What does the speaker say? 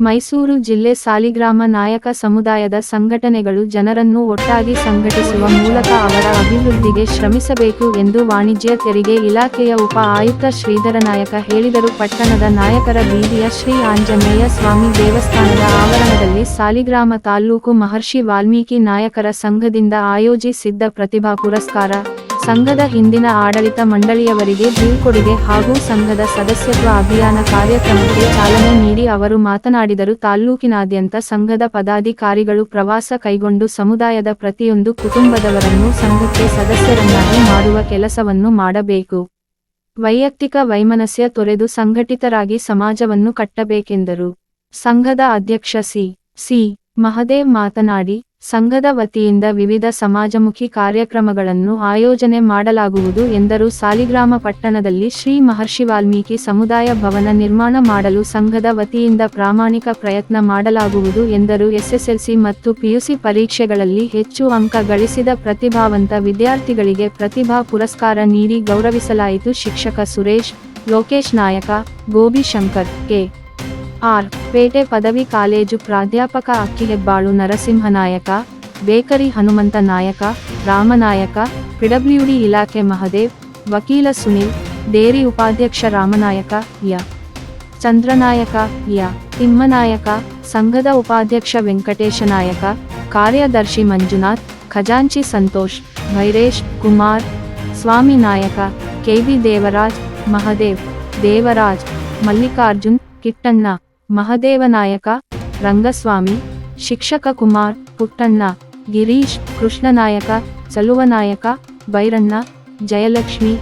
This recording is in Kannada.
ಮೈಸೂರು ಜಿಲ್ಲೆ ಸಾಲಿಗ್ರಾಮ ನಾಯಕ ಸಮುದಾಯದ ಸಂಘಟನೆಗಳು ಜನರನ್ನು ಒಟ್ಟಾಗಿ ಸಂಘಟಿಸುವ ಮೂಲಕ ಅವರ ಅಭಿವೃದ್ಧಿಗೆ ಶ್ರಮಿಸಬೇಕು ಎಂದು ವಾಣಿಜ್ಯ ತೆರಿಗೆ ಇಲಾಖೆಯ ಉಪ ಆಯುಕ್ತ ಶ್ರೀಧರ ನಾಯಕ ಹೇಳಿದರು. ಪಟ್ಟಣದ ನಾಯಕರ ಬೀದಿಯ ಶ್ರೀ ಆಂಜನೇಯ ಸ್ವಾಮಿ ದೇವಸ್ಥಾನದ ಆವರಣದಲ್ಲಿ ಸಾಲಿಗ್ರಾಮ ತಾಲ್ಲೂಕು ಮಹರ್ಷಿ ವಾಲ್ಮೀಕಿ ನಾಯಕರ ಸಂಘದಿಂದ ಆಯೋಜಿಸಿದ್ದ ಪ್ರತಿಭಾ ಪುರಸ್ಕಾರ ಸಂಘದ ಹಿಂದಿನ ಆಡಳಿತ ಮಂಡಳಿಯವರಿಗೆ ಬೀಳ್ಕೊಡುಗೆ ಹಾಗೂ ಸಂಘದ ಸದಸ್ಯತ್ವ ಅಭಿಯಾನ ಕಾರ್ಯಕ್ರಮಕ್ಕೆ ಚಾಲನೆ ನೀಡಿ ಅವರು ಮಾತನಾಡಿದರು. ತಾಲ್ಲೂಕಿನಾದ್ಯಂತ ಸಂಘದ ಪದಾಧಿಕಾರಿಗಳು ಪ್ರವಾಸ ಕೈಗೊಂಡು ಸಮುದಾಯದ ಪ್ರತಿಯೊಂದು ಕುಟುಂಬದವರನ್ನು ಸಂಘಕ್ಕೆ ಸದಸ್ಯರನ್ನಾಗಿ ಮಾಡುವ ಕೆಲಸವನ್ನು ಮಾಡಬೇಕು. ವೈಯಕ್ತಿಕ ವೈಮನಸ್ಯ ತೊರೆದು ಸಂಘಟಿತರಾಗಿ ಸಮಾಜವನ್ನು ಕಟ್ಟಬೇಕೆಂದರು. ಸಂಘದ ಅಧ್ಯಕ್ಷ ಸಿ. ಸಿ. ಮಹದೇವ್ ಮಾತನಾಡಿ ಸಂಘದ ವತಿಯಿಂದ ವಿವಿಧ ಸಮಾಜಮುಖಿ ಕಾರ್ಯಕ್ರಮಗಳನ್ನು ಆಯೋಜನೆ ಮಾಡಲಾಗುವುದು ಎಂದರು. ಸಾಲಿಗ್ರಾಮ ಪಟ್ಟಣದಲ್ಲಿ ಶ್ರೀ ಮಹರ್ಷಿ ವಾಲ್ಮೀಕಿ ಸಮುದಾಯ ಭವನ ನಿರ್ಮಾಣ ಮಾಡಲು ಸಂಘದ ವತಿಯಿಂದ ಪ್ರಾಮಾಣಿಕ ಪ್ರಯತ್ನ ಮಾಡಲಾಗುವುದು ಎಂದರು. ಎಸ್ಎಸ್ಎಲ್ಸಿ ಮತ್ತು ಪಿಯುಸಿ ಪರೀಕ್ಷೆಗಳಲ್ಲಿ ಹೆಚ್ಚು ಅಂಕ ಗಳಿಸಿದ ಪ್ರತಿಭಾವಂತ ವಿದ್ಯಾರ್ಥಿಗಳಿಗೆ ಪ್ರತಿಭಾ ಪುರಸ್ಕಾರ ನೀಡಿ ಗೌರವಿಸಲಾಯಿತು. ಶಿಕ್ಷಕ ಸುರೇಶ್, ಲೋಕೇಶ್ ನಾಯಕ ಗೋಬಿ ಶಂಕರ್ ಕೆ. ಆರ್ ಪೇಟೆ ಪದವಿ ಕಾಲೇಜು ಪ್ರಾಧ್ಯಾಪಕ ಅಕ್ಕಿಹೆಬ್ಬಾಳು ನರಸಿಂಹನಾಯಕ ಬೇಕರಿ ಹನುಮಂತ ನಾಯಕ ರಾಮನಾಯಕ ಪಿಡಬ್ಲ್ಯೂಡಿ ಇಲಾಖೆ ಮಹದೇವ್ ವಕೀಲ ಸುನಿಲ್ ಡೇರಿ ಉಪಾಧ್ಯಕ್ಷ ರಾಮನಾಯಕ ಯ ಚಂದ್ರನಾಯಕ ಯ ತಿಮ್ಮನಾಯಕ ಸಂಘದ ಉಪಾಧ್ಯಕ್ಷ ವೆಂಕಟೇಶ ನಾಯಕ ಕಾರ್ಯದರ್ಶಿ ಮಂಜುನಾಥ್ ಖಜಾಂಚಿ ಸಂತೋಷ್ ಭೈರೇಶ್ ಕುಮಾರ್ ಸ್ವಾಮಿ ನಾಯಕ ಕೆಬಿ ದೇವರಾಜ್ ಮಹದೇವ್ ದೇವರಾಜ್ ಮಲ್ಲಿಕಾರ್ಜುನ್ ಕಿಟ್ಟಣ್ಣ ಮಹದೇವ ನಾಯಕ ರಂಗಸ್ವಾಮಿ ಶಿಕ್ಷಕ ಕುಮಾರ್ ಪುಟ್ಟಣ್ಣ ಗಿರೀಶ್ ಕೃಷ್ಣನಾಯಕ ಚಲುವನಾಯಕ ಬೈರಣ್ಣ ಜಯಲಕ್ಷ್ಮಿ